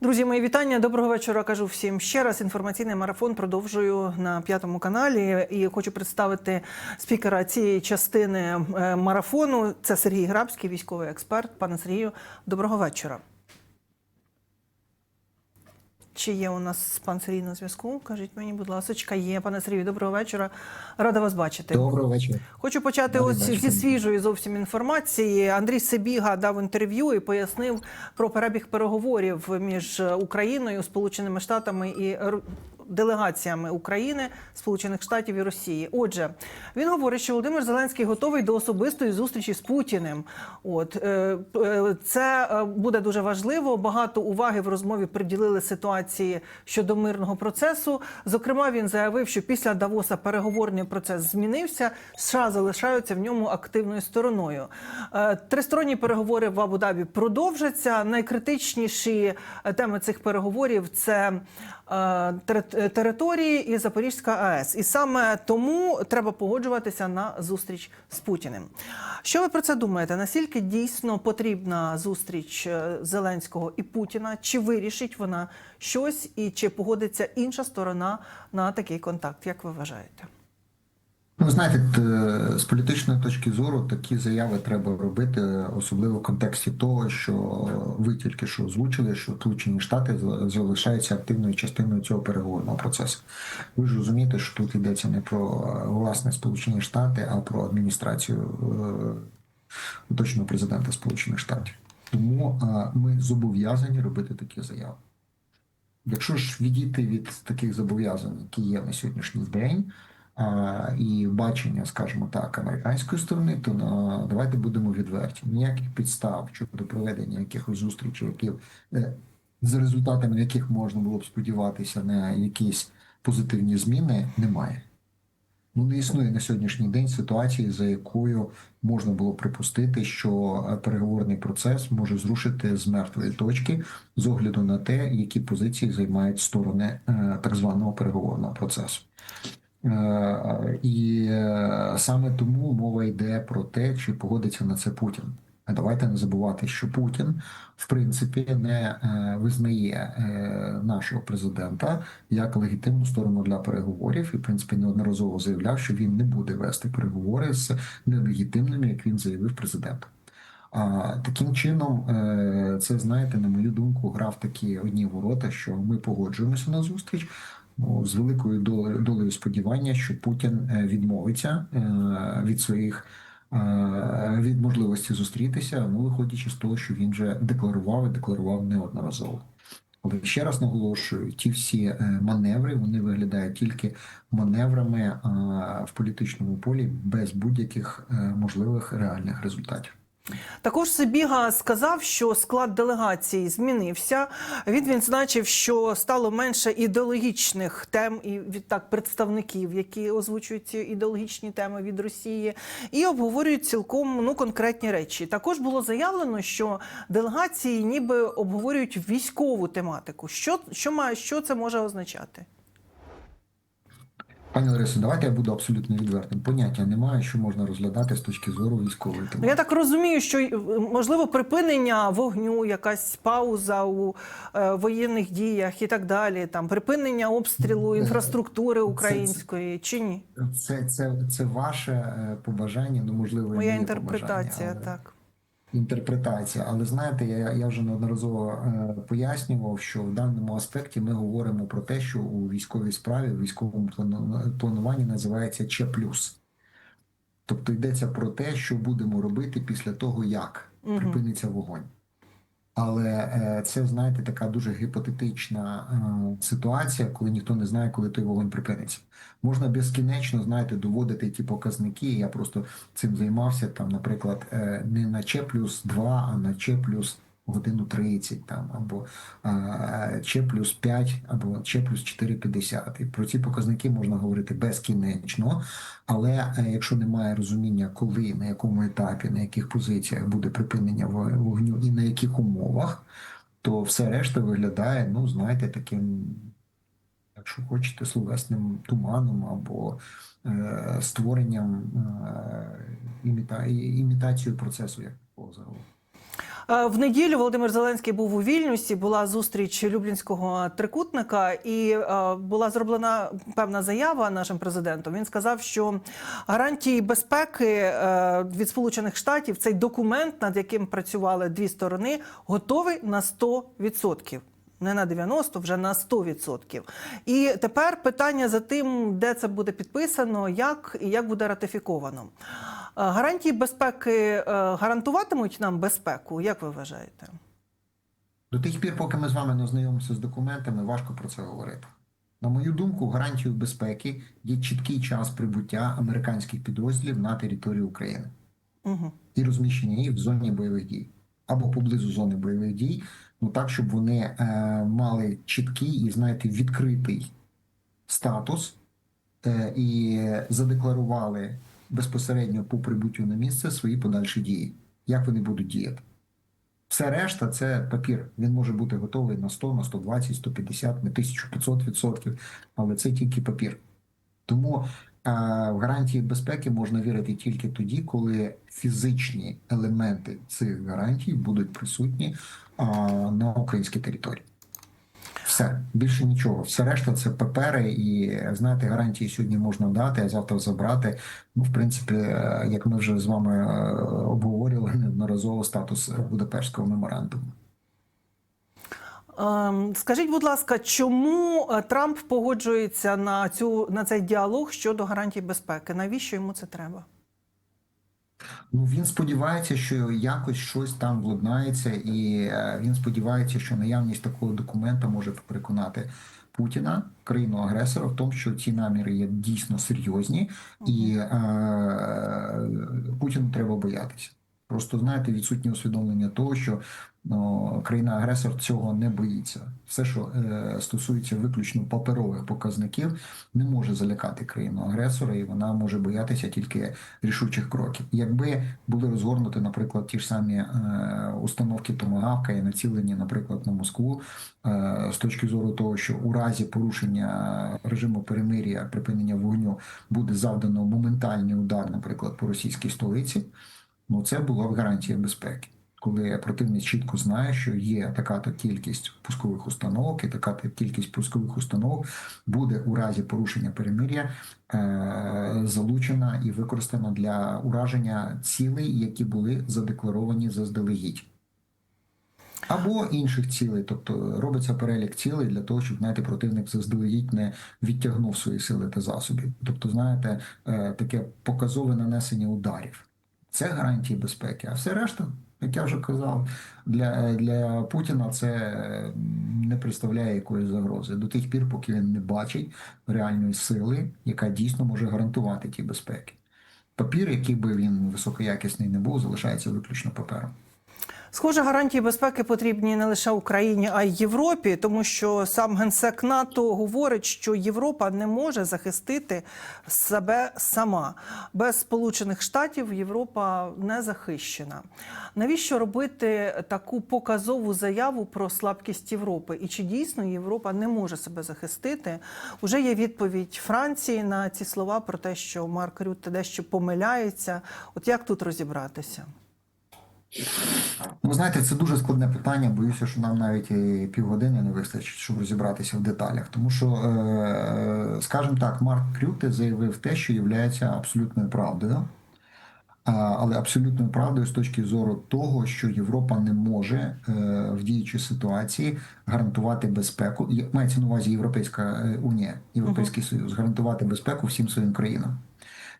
Друзі, мої вітання. Доброго вечора. Кажу всім ще раз. Інформаційний марафон продовжую на п'ятому каналі. І хочу представити спікера цієї частини е, марафону. Це Сергій Грабський, військовий експерт. Пане Сергію, доброго вечора. Чи є у нас пан Сергій на зв'язку? Кажіть мені, будь ласка, є. Пане Сергію, доброго вечора. Рада вас бачити. Доброго вечора. Хочу почати ось зі свіжої зовсім інформації. Андрій Сибіга дав інтерв'ю і пояснив про перебіг переговорів між Україною, Сполученими Штатами і делегаціями України, Сполучених Штатів і Росії. Отже, він говорить, що Володимир Зеленський готовий до особистої зустрічі з Путіним. От е, е, це е, буде дуже важливо. Багато уваги в розмові приділили ситуації щодо мирного процесу. Зокрема, він заявив, що після Давоса переговорний процес змінився. США залишаються в ньому активною стороною. Тристоронні переговори в Абу-Дабі продовжаться. Найкритичніші теми цих переговорів це території і Запорізька АЕС. І саме тому треба погоджуватися на зустріч з Путіним. Що ви про це думаєте? Наскільки дійсно потрібна зустріч е, Зеленського і Путіна? Чи вирішить вона щось, і чи погодиться інша сторона на такий контакт? Як ви вважаєте? Ну, знаєте, з політичної точки зору такі заяви треба робити, особливо в контексті того, що ви тільки що озвучили, що Сполучені Штати залишаються активною частиною цього переговорного процесу. Ви ж розумієте, що тут йдеться не про е, власне Сполучені Штати, а про адміністрацію е, президента Сполучених Штатів. Тому е, ми зобов'язані робити такі заяви. Якщо ж відійти від таких зобов'язань, які є на сьогоднішній день, і бачення, скажімо так, американської сторони, то давайте будемо відверті. Ніяких підстав щодо проведення якихось зустрічей, які, е, за результатами яких можна було б сподіватися на якісь позитивні зміни, немає. Ну, не існує на сьогоднішній день ситуації, за якою можна було припустити, що е, переговорний процес може зрушити з мертвої точки з огляду на те, які позиції займають сторони е, так званого переговорного процесу. Е, І е, саме тому мова йде про те, чи погодиться на це Путін. Давайте не забувати, що Путін в принципі не е, визнає нашого президента як легітимну сторону для переговорів, і в принципі неодноразово заявляв, що він не буде вести переговори з нелегітимними, як він заявив президентом. А таким чином, це знаєте, на мою думку, грав такі одні ворота, що ми погоджуємося на зустріч. Ну, з великою долею, сподівання, що Путін е, відмовиться е, від своїх е, від можливості зустрітися, ну виходячи з того, що він вже декларував і декларував неодноразово. Але ще раз наголошую, ті всі маневри вони виглядають тільки маневрами в політичному полі без будь-яких можливих реальних результатів. Також Сибіга сказав, що склад делегації змінився. Він відзначив, що стало менше ідеологічних тем і відтак представників, які озвучують ці ідеологічні теми від Росії, і обговорюють цілком ну конкретні речі. Також було заявлено, що делегації ніби обговорюють військову тематику. Що, що має що це може означати? Пані Ларисо, давайте я буду абсолютно відвертим. Поняття немає, що можна розглядати з точки зору військової Ну, тематики. я так розумію, що е, можливо припинення вогню, якась пауза у е, воєнних діях і так далі. Там припинення обстрілу Е, інфраструктури це- української чи ні? Це, це, це ваше е, побажання, ну можливо, Моя інтерпретація, але- так. Інтерпретація, але знаєте, я, я вже неодноразово е, пояснював, що в даному аспекті ми говоримо про те, що у військовій справі, в військовому плану- плануванні називається Ч Тобто йдеться про те, що будемо робити після того, як припиниться вогонь. Але е, це, знаєте, така дуже гіпотетична е, ситуація, коли ніхто не знає, коли той вогонь припиниться. Можна безкінечно, знаєте, доводити ті показники. Я просто цим займався там, наприклад, е, не на Ч плюс 2, а на Ч плюс годину 30, там, або Ч плюс 5, або Ч плюс 4,50. І про ці показники можна говорити безкінечно. Але е, якщо немає розуміння, коли, на якому етапі, на яких позиціях буде припинення вогню і на яких умовах, то все решта виглядає, ну, знаєте, таким, якщо хочете, словесним туманом або е, створенням е, іміта, імітацією процесу, як такого загалом. Е, В неділю Володимир Зеленський був у Вільнюсі. Була зустріч Люблінського трикутника, і е, була зроблена певна заява нашим президентом. Він сказав, що гарантії безпеки е, від Сполучених Штатів цей документ, над яким працювали дві сторони, готовий на 100%. Не на 90, вже на 100%. І тепер питання за тим, де це буде підписано, як і як буде ратифіковано. Е, Гарантії безпеки е, гарантуватимуть нам безпеку, як ви вважаєте? До тих пір, поки ми з вами не ознайомимося з документами, важко про це говорити. На мою думку, гарантією безпеки є чіткий час прибуття американських підрозділів на територію України Угу. і розміщення їх в зоні бойових дій або поблизу зони бойових дій, ну так, щоб вони е, мали чіткий і, знаєте, відкритий статус е, і задекларували безпосередньо по прибуттю на місце свої подальші дії. Як вони будуть діяти? Все решта це папір. Він може бути готовий на 100, на 120, 150, на 1500 відсотків, але це тільки папір. Тому е, в гарантії безпеки можна вірити тільки тоді, коли фізичні елементи цих гарантій будуть присутні е, на українській території. Все більше нічого. Все решта це папери, і знаєте, гарантії сьогодні можна дати, а завтра забрати. Ну, в принципі, е, як ми вже з вами е, обговорювали неодноразово статус Будапештського меморандуму. Ем, Скажіть, будь ласка, чому е, Трамп погоджується на цю на цей діалог щодо гарантій безпеки? Навіщо йому це треба? Ну він сподівається, що якось щось там владнається, і е, він сподівається, що наявність такого документа може переконати Путіна, країну агресора, в тому, що ці наміри є дійсно серйозні, і е, Путіну треба боятися. Просто знаєте, відсутнє усвідомлення того, що країна-агресор цього не боїться. Все, що е, стосується виключно паперових показників, не може залякати країну-агресора, і вона може боятися тільки рішучих кроків. Якби були розгорнуті, наприклад, ті ж самі е, установки Томагавка і націлені, наприклад, на Москву, е, з точки зору того, що у разі порушення режиму перемир'я, припинення вогню буде завдано моментальний удар, наприклад, по російській столиці. Ну, це була б гарантія безпеки, коли противник чітко знає, що є така то кількість пускових установок, і така то кількість пускових установок буде у разі порушення перемир'я е- залучена і використана для ураження цілей, які були задекларовані заздалегідь. Або інших цілей, тобто робиться перелік цілей для того, щоб знаєте, противник заздалегідь не відтягнув свої сили та засоби. Тобто, знаєте, е, таке показове нанесення ударів. Це гарантії безпеки. А все решта, як я вже казав, для, для Путіна це е, не представляє якоїсь загрози до тих пір, поки він не бачить реальної сили, яка дійсно може гарантувати ті безпеки. Папір, який би він високоякісний не був, залишається виключно папером. Схоже, гарантії безпеки потрібні не лише Україні, а й Європі, тому що сам генсек НАТО говорить, що Європа не може захистити себе сама. Без Сполучених Штатів Європа не захищена. Навіщо робити таку показову заяву про слабкість Європи? І чи дійсно Європа не може себе захистити? Уже є відповідь Франції на ці слова про те, що Марк Рютте дещо помиляється. От як тут розібратися? Ну, знаєте, це дуже складне питання. Боюся, що нам навіть і півгодини не вистачить, щоб розібратися в деталях. Тому що, е, скажімо так, Марк Крюте заявив те, що є абсолютною правдою. Але абсолютною правдою з точки зору того, що Європа не може е, в діючій ситуації гарантувати безпеку. Мається на увазі Європейська е, Унія, Європейський Союз, гарантувати безпеку всім своїм країнам.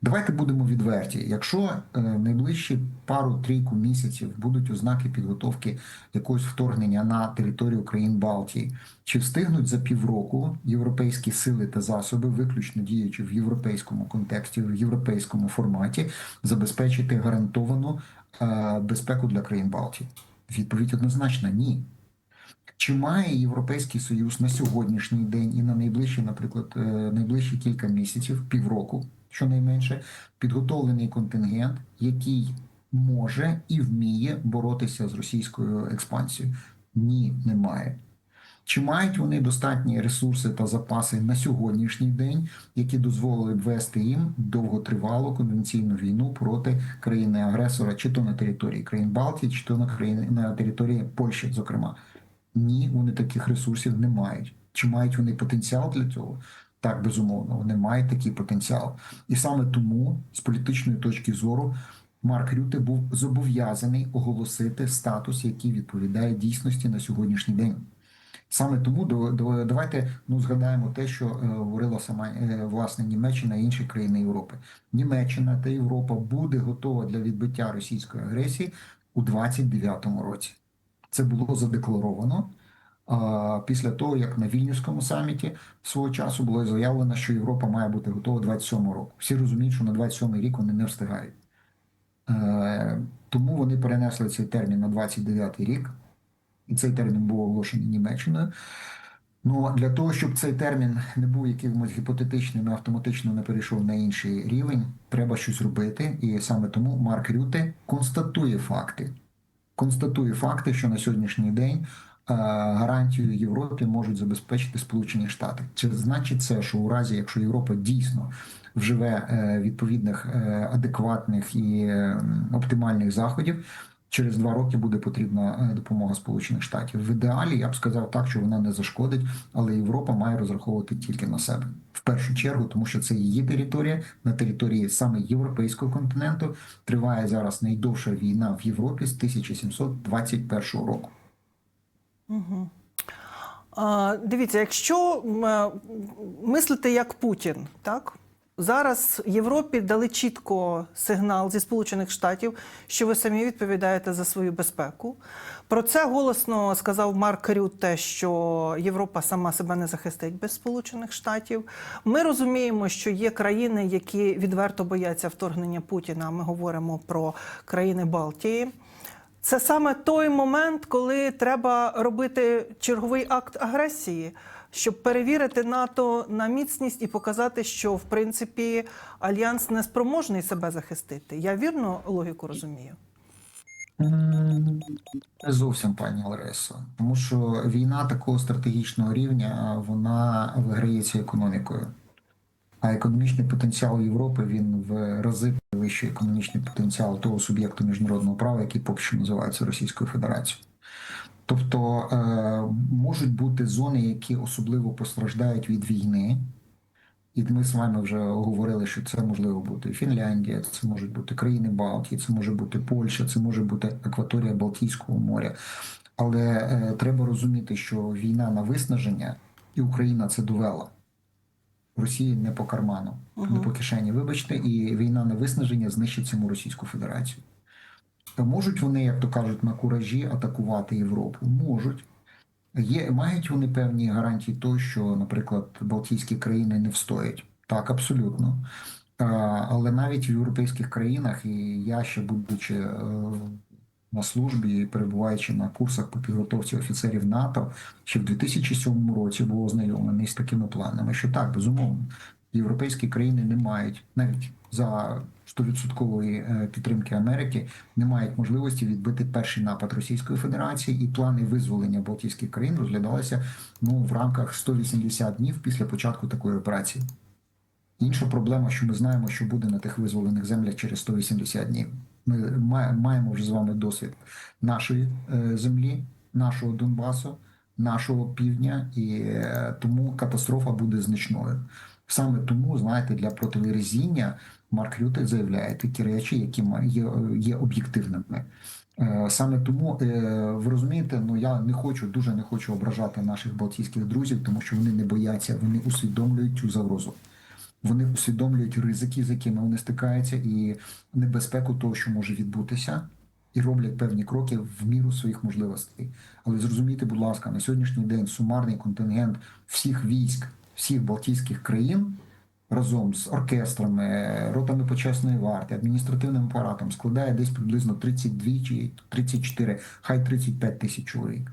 Давайте будемо відверті. Якщо е, найближчі пару-трійку місяців будуть ознаки підготовки якогось вторгнення на територію країн Балтії, чи встигнуть за півроку європейські сили та засоби, виключно діючи в європейському контексті, в європейському форматі, забезпечити гарантовану е, безпеку для країн Балтії? Відповідь однозначна ні. Чи має Європейський Союз на сьогоднішній день і на найближчі, наприклад, е, найближчі кілька місяців, півроку, щонайменше, підготовлений контингент, який може і вміє боротися з російською експансією? Ні, немає. Чи мають вони достатні ресурси та запаси на сьогоднішній день, які дозволили б вести їм довготривалу конвенційну війну проти країни-агресора, чи то на території країн Балтії, чи то на країни на території Польщі, зокрема? Ні, вони таких ресурсів не мають. Чи мають вони потенціал для цього? Так, безумовно, вони мають такий потенціал. І саме тому, з політичної точки зору, Марк Рюте був зобов'язаний оголосити статус, який відповідає дійсності на сьогоднішній день. Саме тому давайте ну згадаємо те, що е, говорила сама е, власне Німеччина і інші країни Європи. Німеччина та Європа буде готова для відбиття російської агресії у 29-му році. Це було задекларовано. Після того, як на Вільнюському саміті свого часу було заявлено, що Європа має бути готова 27 року. Всі розуміють, що на 27 рік вони не встигають. Е, Тому вони перенесли цей термін на 29 рік, і цей термін був оголошений Німеччиною. Ну для того, щоб цей термін не був якимось гіпотетичним і автоматично не перейшов на інший рівень, треба щось робити. І саме тому Марк Рюте констатує факти. Констатує факти, що на сьогоднішній день гарантію Європі можуть забезпечити Сполучені Штати. Чи значить це, що у разі, якщо Європа дійсно вживе е, відповідних е, адекватних і е, оптимальних заходів, через два роки буде потрібна е, допомога Сполучених Штатів. В ідеалі я б сказав так, що вона не зашкодить, але Європа має розраховувати тільки на себе в першу чергу, тому що це її територія на території саме європейського континенту. Триває зараз найдовша війна в Європі з 1721 року. Угу. Дивіться, якщо е, мислити як Путін, так? Зараз Європі дали чітко сигнал зі Сполучених Штатів, що ви самі відповідаєте за свою безпеку. Про це голосно сказав Марк Рютте, що Європа сама себе не захистить без Сполучених Штатів. Ми розуміємо, що є країни, які відверто бояться вторгнення Путіна. Ми говоримо про країни Балтії. Це саме той момент, коли треба робити черговий акт агресії, щоб перевірити НАТО на міцність і показати, що в принципі альянс не спроможний себе захистити. Я вірно логіку розумію. Не зовсім, пані Ларисо, тому що війна такого стратегічного рівня вона виграється економікою. А економічний потенціал Європи він в рази вищий економічний потенціал того суб'єкту міжнародного права, який поки що називається Російською Федерацією. Тобто е, можуть бути зони, які особливо постраждають від війни. І ми з вами вже говорили, що це можливо бути Фінляндія, це можуть бути країни Балтії, це може бути Польща, це може бути акваторія Балтійського моря. Але е, треба розуміти, що війна на виснаження, і Україна це довела. Росії не по карману, не по кишені, вибачте, і війна на виснаження знищить саму Російську Федерацію. Та можуть вони, як то кажуть, на куражі атакувати Європу? Можуть. Є, мають вони певні гарантії того, що, наприклад, Балтійські країни не встоять? Так, абсолютно. Але навіть в європейських країнах, і я ще будучи е, на службі, перебуваючи на курсах по підготовці офіцерів НАТО, ще в 2007 році був ознайомлений з такими планами, що так, безумовно, європейські країни не мають навіть за 100% е, підтримки Америки не мають можливості відбити перший напад Російської Федерації, і плани визволення Балтійських країн розглядалися ну в рамках 180 днів після початку такої операції. Інша проблема, що ми знаємо, що буде на тих визволених землях через 180 днів. Ми маємо вже з вами досвід нашої е, землі, нашого Донбасу, нашого півдня, і е, тому катастрофа буде значною. Саме тому, знаєте, для протирезіння Марк Рюте заявляє такі речі, які є, є об'єктивними. Е, Саме тому ви розумієте, ну я не хочу, дуже не хочу ображати наших балтійських друзів, тому що вони не бояться, вони усвідомлюють цю загрозу. Вони усвідомлюють ризики, з якими вони стикаються, і небезпеку того, що може відбутися, і роблять певні кроки в міру своїх можливостей. Але зрозумійте, будь ласка, на сьогоднішній день сумарний контингент всіх військ, всіх Балтійських країн разом з оркестрами, ротами почесної варти, адміністративним апаратом складає десь приблизно 32 чи 34, хай 35 тисяч чоловік.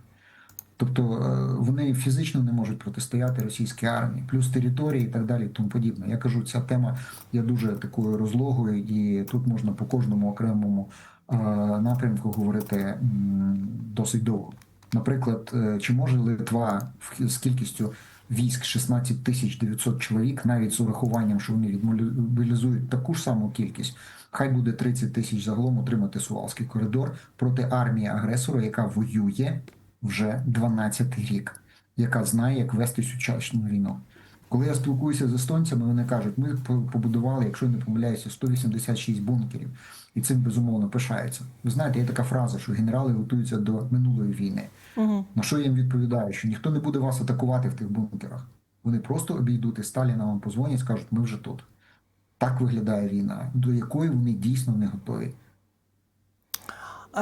Тобто е, вони фізично не можуть протистояти російській армії, плюс території і так далі, і тому подібне. Я кажу, ця тема є дуже такою розлогою, і тут можна по кожному окремому е, напрямку говорити досить довго. Наприклад, е, чи може Литва з кількістю військ 16 тисяч 900 чоловік, навіть з урахуванням, що вони відмобілізують таку ж саму кількість, хай буде 30 тисяч загалом утримати Сувалський коридор проти армії агресора, яка воює вже 12 рік, яка знає, як вести сучасну війну. Коли я спілкуюся з естонцями, вони кажуть, ми побудували, якщо я не помиляюся, 186 бункерів, і цим безумовно пишаються. Ви знаєте, є така фраза, що генерали готуються до минулої війни. Угу. На що я їм відповідаю? Що ніхто не буде вас атакувати в тих бункерах. Вони просто обійдуть і Сталіна вам позвонять, скажуть, ми вже тут. Так виглядає війна, до якої вони дійсно не готові.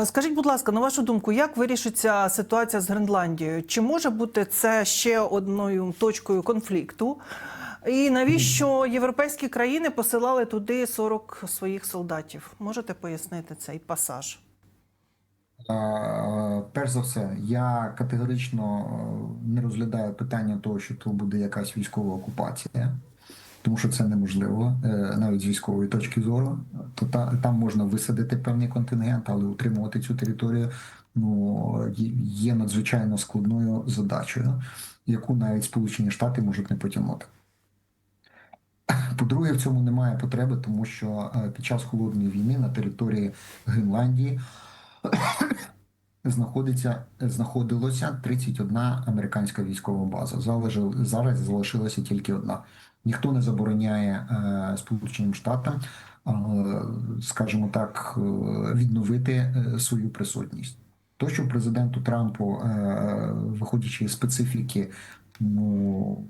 Скажіть, будь ласка, на вашу думку, як вирішиться ситуація з Гренландією? Чи може бути це ще одною точкою конфлікту? І навіщо європейські країни посилали туди 40 своїх солдатів? Можете пояснити цей пасаж? Перш за все, я категорично е, не розглядаю питання того, що то буде якась військова окупація, тому що це неможливо е, навіть з військової точки зору. То та, там можна висадити певний контингент, але утримувати цю територію ну, є- надзвичайно складною задачею, яку навіть Сполучені Штати можуть не потягнути. По-друге, в цьому немає потреби, тому що е, під час холодної війни на території Гренландії знаходиться знаходилося 31 американська військова база. Залежи- зараз залишилася тільки одна. Ніхто не забороняє е, Сполученим Штатам, е, скажімо так, е, відновити свою присутність. То, що президенту Трампу, виходячи із специфіки ну,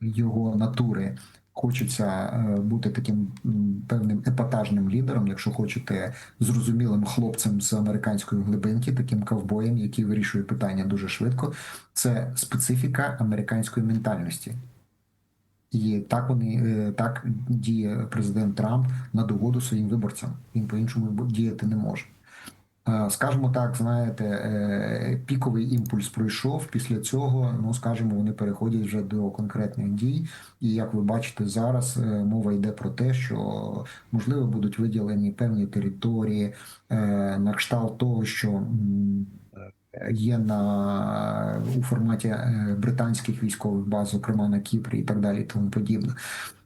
його натури, хочеться бути таким певним епатажним лідером, якщо хочете, зрозумілим хлопцем з американської глибинки, таким ковбоєм, який вирішує питання дуже швидко. Це специфіка американської ментальності. І так вони е, так діє президент Трамп на догоду своїм виборцям. Він по-іншому діяти не може. Е, Скажімо так, знаєте, е, піковий імпульс пройшов. Після цього, ну скажімо, вони переходять вже до конкретних дій. І як ви бачите, зараз мова йде про те, що можливо будуть виділені певні території на кшталт того, що є на у форматі е, британських військових баз, зокрема на Кіпрі і так далі, і тому подібне.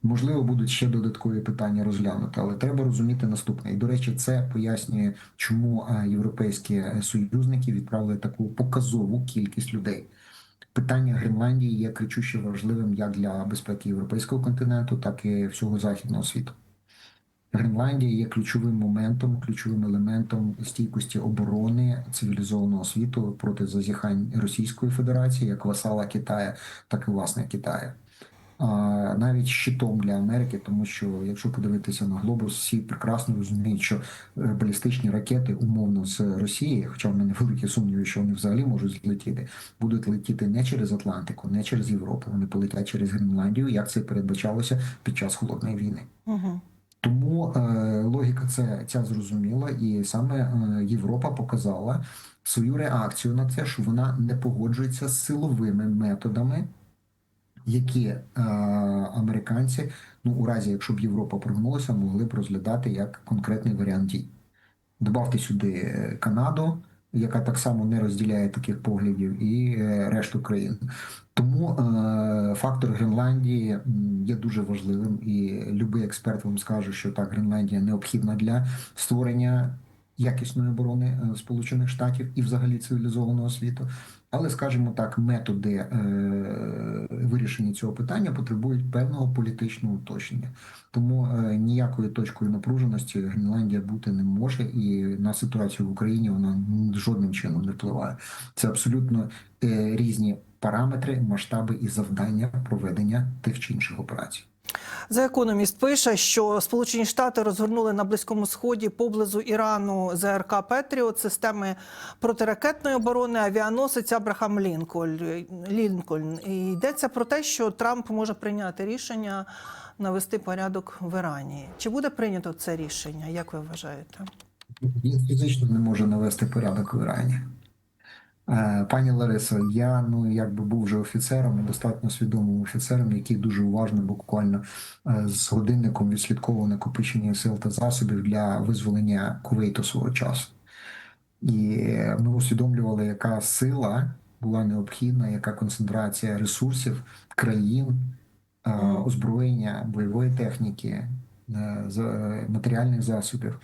Можливо, будуть ще додаткові питання розглянути, але треба розуміти наступне. І до речі, це пояснює, чому е, європейські е, союзники відправили таку показову кількість людей. Питання Гренландії є кричуще важливим як для безпеки європейського континенту, так і всього західного світу. Гренландія є ключовим моментом, ключовим елементом стійкості оборони цивілізованого світу проти зазіхань Російської Федерації, як васала Китаю, так і власне Китаю. Навіть щитом для Америки, тому що якщо подивитися на глобус, всі прекрасно розуміють, що е, балістичні ракети умовно з Росії, хоча в мене великі сумніви, що вони взагалі можуть злетіти, будуть летіти не через Атлантику, не через Європу. Вони полетять через Гренландію, як це передбачалося під час холодної війни. Угу. Тому е, логіка це ця зрозуміла, і саме е, Європа показала свою реакцію на це, що вона не погоджується з силовими методами, які е, американці, ну у разі, якщо б Європа прогнулася, могли б розглядати як конкретний варіант дій. Добавте сюди Канаду, яка так само не розділяє таких поглядів, і е, решту країн. Тому е, фактор Гренландії є дуже важливим, і будь-який експерт вам скаже, що так, Гренландія необхідна для створення якісної оборони е, Сполучених Штатів і взагалі цивілізованого світу. Але, скажімо так, методи е, вирішення цього питання потребують певного політичного уточнення. Тому е, ніякою точкою напруженості Гренландія бути не може, і на ситуацію в Україні вона жодним чином не впливає. Це абсолютно е, різні параметри, масштаби і завдання проведення тих чи інших операцій. За економіст пише, що Сполучені Штати розгорнули на близькому сході поблизу Ірану ЗРК Петріот, системи протиракетної оборони, авіаносець Абрахам Лінкольн. І йдеться про те, що Трамп може прийняти рішення навести порядок в Ірані. Чи буде прийнято це рішення? Як ви вважаєте? Він фізично не може навести порядок в Ірані. Е, Пані Ларисо, я ну якби був вже офіцером достатньо свідомим офіцером, який дуже уважно, буквально е, з годинником відслідковував накопичення сил та засобів для визволення Кувейту свого часу. І ми усвідомлювали, яка сила була необхідна, яка концентрація ресурсів країн, е, озброєння, бойової техніки, матеріальних засобів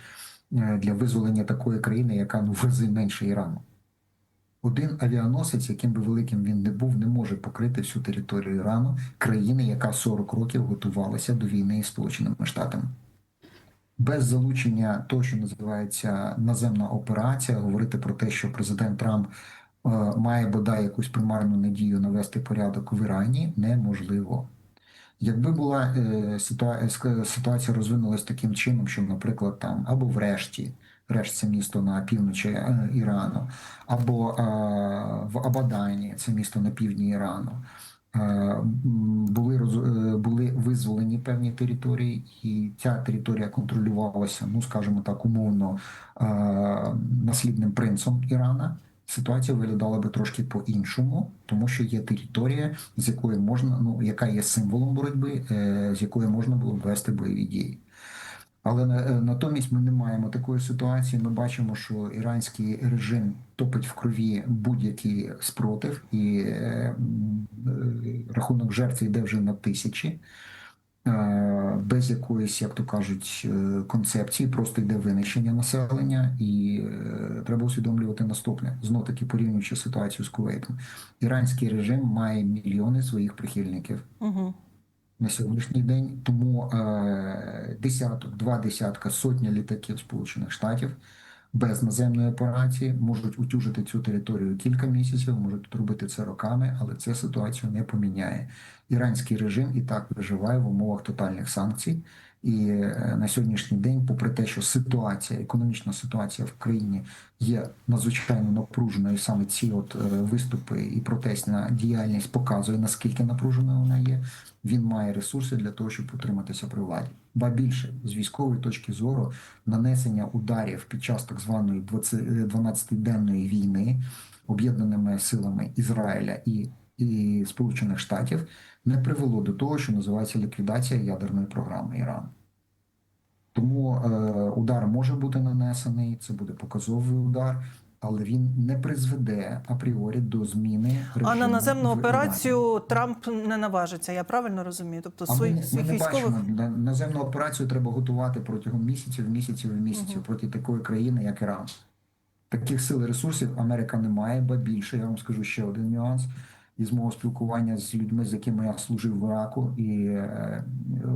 для визволення такої країни, яка ну в менше Ірану. Один авіаносець, яким би великим він не був, не може покрити всю територію Ірану, країни, яка 40 років готувалася до війни із Сполученими Штатами. Без залучення того, що називається наземна операція, говорити про те, що президент Трамп е, має бодай якусь примарну надію навести порядок в Ірані, неможливо. Якби була е, ситуа- ситуація розвинулась таким чином, що, наприклад, там або в Решті, Решт місто на півночі е, Ірану, або е, в Абадані, це місто на півдні Ірану, е, були були визволені певні території, і ця територія контролювалася, ну скажімо так, умовно наслідним принцем Ірана. Ситуація виглядала би трошки по-іншому, тому що є територія, з якої можна, ну яка є символом боротьби, з якої можна було б вести бойові дії. Але е, натомість ми не маємо такої ситуації. Ми бачимо, що іранський режим топить в крові будь-який спротив, і е, рахунок жертв йде вже на тисячі. Е, Без якоїсь, як то кажуть, концепції, просто йде винищення населення, і треба усвідомлювати наступне знов таки порівнюючи ситуацію з Кувейтом. Іранський режим має мільйони своїх прихильників Угу. На сьогоднішній день. Тому е, десяток, два десятка, сотня літаків Сполучених Штатів без наземної операції можуть утюжити цю територію кілька місяців, можуть робити це роками, але це ситуацію не поміняє. Іранський режим і так виживає в умовах тотальних санкцій. І е, на сьогоднішній день, попри те, що ситуація, економічна ситуація в країні є надзвичайно напруженою, саме ці от е, виступи і протестна діяльність показує наскільки напруженою вона є. Він має ресурси для того, щоб утриматися при владі. Ба більше з військової точки зору нанесення ударів під час так званої 20 12-денної війни об'єднаними силами Ізраїля і, і Сполучених Штатів не привело до того, що називається ліквідація ядерної програми Ірану. Тому е, удар може бути нанесений, це буде показовий удар, але він не призведе апріорі до зміни А на наземну в Ірані. операцію Трамп не наважиться. Я правильно розумію? Тобто свої ми своїх не військових бачимо На- наземну операцію треба готувати протягом місяців, місяців місяців Мгм. проти такої країни, як Іран. Таких сил і ресурсів Америка не має, ба більше. Я вам скажу ще один нюанс. Із мого спілкування з людьми, з якими я служив в Іраку, і е,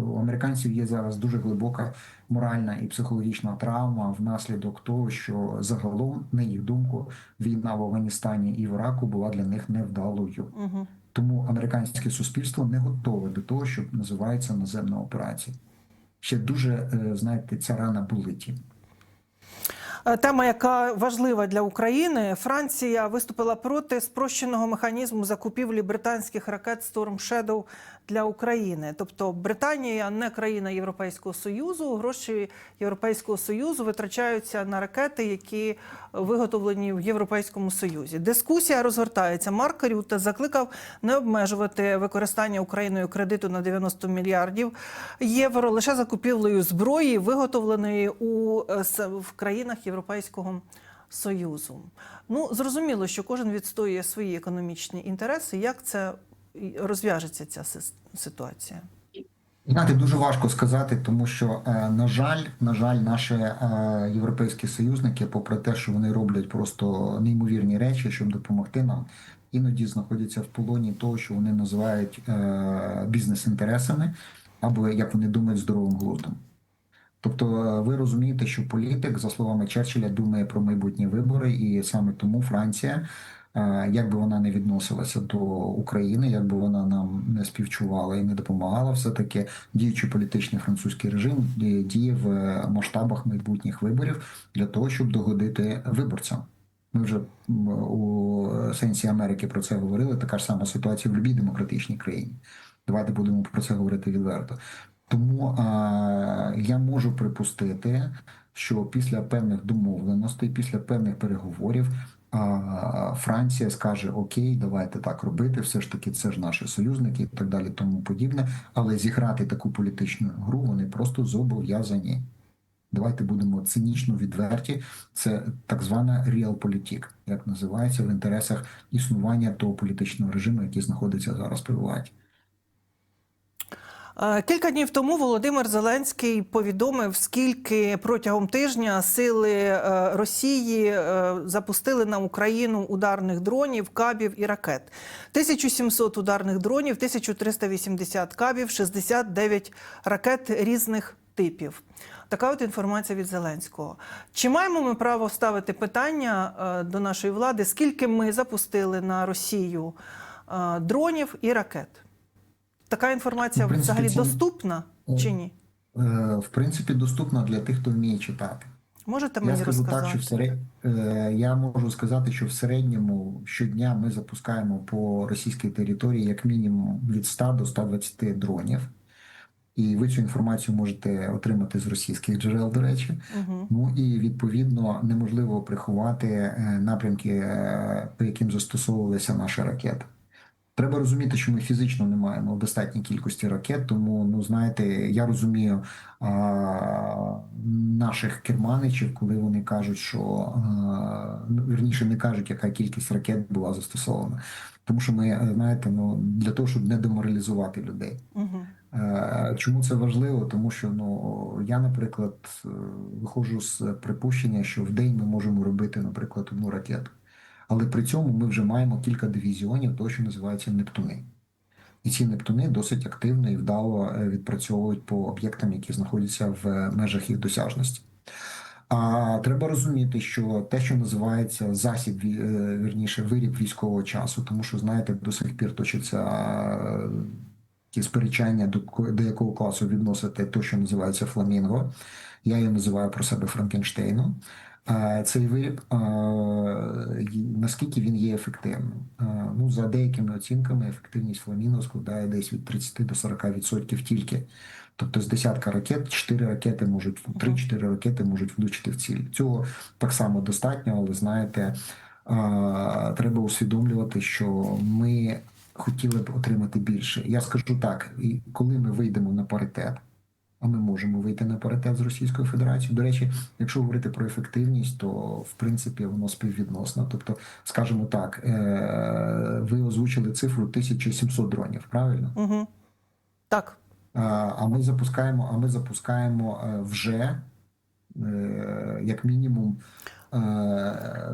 у американців є зараз дуже глибока моральна і психологічна травма внаслідок того, що загалом, на їх думку, війна в Афганістані і в Іраку була для них невдалою. угу. Тому американське суспільство не готове до того, що називається наземна операція. Ще дуже, е, знаєте, ця рана болить. Е, Тема, яка важлива для України, Франція виступила проти спрощеного механізму закупівлі британських ракет Storm Shadow для України. Тобто Британія не країна Європейського союзу. Гроші Європейського союзу витрачаються на ракети, які виготовлені в Європейському Союзі. Дискусія розгортається. Марк Рюте закликав не обмежувати використання Україною кредиту на 90 мільярдів євро лише закупівлею зброї, виготовленої у е, в країнах Європейського Союзу. Ну зрозуміло, що кожен відстоює свої економічні інтереси. Як це розв'яжеться ця ситуація? Знаєте, дуже важко сказати, тому що, е, на жаль, на жаль, наші е, європейські союзники, попри те, що вони роблять просто неймовірні речі, щоб допомогти нам, іноді знаходяться в полоні того, що вони називають е, бізнес-інтересами, або як вони думають, здоровим глуздом. Тобто, ви розумієте, що політик, за словами Черчилля, думає про майбутні вибори, і саме тому Франція, як би вона не відносилася до України, як би вона нам не співчувала і не допомагала, все таки діючий політичний французький режим е, діє в е, масштабах майбутніх виборів для того, щоб догодити виборцям. Ми вже у сенсі Америки про це говорили. Така ж сама ситуація в будь-якій демократичній країні. Давайте будемо про це говорити відверто. Тому а, я можу припустити, що після певних домовленостей, після певних переговорів, Франція скаже: Окей, давайте так робити, все ж таки, це ж наші союзники і так далі, тому подібне. Але зіграти таку політичну гру вони просто зобов'язані. Давайте будемо цинічно відверті. Це так звана реалполітік, як називається в інтересах існування того політичного режиму, який знаходиться зараз при владі. Е, Кілька днів тому Володимир Зеленський повідомив, скільки протягом тижня сили е, Росії е, запустили на Україну ударних дронів, кабів і ракет. 1700 ударних дронів, 1380 кабів, 69 ракет різних типів. Така от інформація від Зеленського. Чи маємо ми право ставити питання до нашої влади, скільки ми запустили на Росію дронів і ракет? Така інформація В принципі, взагалі це- доступна чи ні? Е, В принципі, доступна для тих, хто вміє читати. Можете Я скажу розказати? так, що в серед... е, я можу сказати, що в середньому щодня ми запускаємо по російській території як мінімум від 100 до 120 дронів. І ви цю інформацію можете отримати з російських джерел, до речі. Угу. Ну і відповідно неможливо приховати е, напрямки, по яким застосовувалися наші ракети. Треба розуміти, що ми фізично не маємо достатньої кількості ракет, тому ну знаєте, я розумію а, наших керманичів, коли вони кажуть, що а, ну, вірніше не кажуть, яка кількість ракет була застосована. Тому що ми е, знаєте, ну для того, щоб не деморалізувати людей. Угу. Чому це важливо? Тому що ну я, наприклад, е, виходжу з припущення, що в день ми можемо робити, наприклад, одну ракету, але при цьому ми вже маємо кілька дивізіонів, того, що називається Нептуни. І ці Нептуни досить активно і вдало е, відпрацьовують по об'єктам, які знаходяться в межах їх досяжності. А треба розуміти, що те, що називається засіб, е, вірніше, виріб військового часу, тому що знаєте, до сих пір точиться е, ті сперечання, до, до якого класу відносити те, що називається фламінго. Я її називаю про себе Франкенштейном. Цей виріб, наскільки він є ефективним? Ну, за деякими оцінками, ефективність фламінго складає десь від 30 до 40% тільки. Тобто з десятка ракет 4 ракети можуть 3-4 ракети можуть влучити в ціль. Цього так само достатньо, але знаєте, треба усвідомлювати, що ми хотіли б отримати більше. Я скажу так: і коли ми вийдемо на паритет, а ми можемо вийти на паритет з Російською Федерацією. До речі, якщо говорити про ефективність, то в принципі воно співвідносно. Тобто, скажімо так, е, ви озвучили цифру 1700 дронів, правильно? Угу. Так. А ми запускаємо, а ми запускаємо е, вже е, як мінімум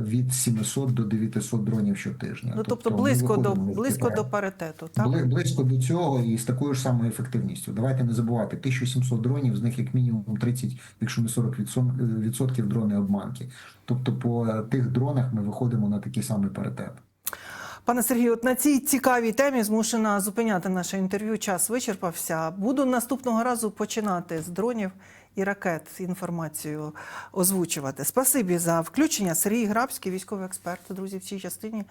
від 700 до 900 дронів щотижня. Ну, тобто ми близько до близько до паритету, так? Бли- близько до цього і з такою ж самою ефективністю. Давайте не забувати, 1700 дронів, з них як мінімум 30, якщо не 40 відсот- відсотків дрони обманки. Тобто по е, тих дронах ми виходимо на такий самий паритет. Пане Сергію, от на цій цікавій темі змушена зупиняти наше інтерв'ю. Час вичерпався. Буду наступного разу починати з дронів і ракет інформацію озвучувати. Спасибі за включення. Сергій Грабський, військовий експерт, друзі, в цій частині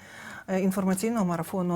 е, інформаційного марафону.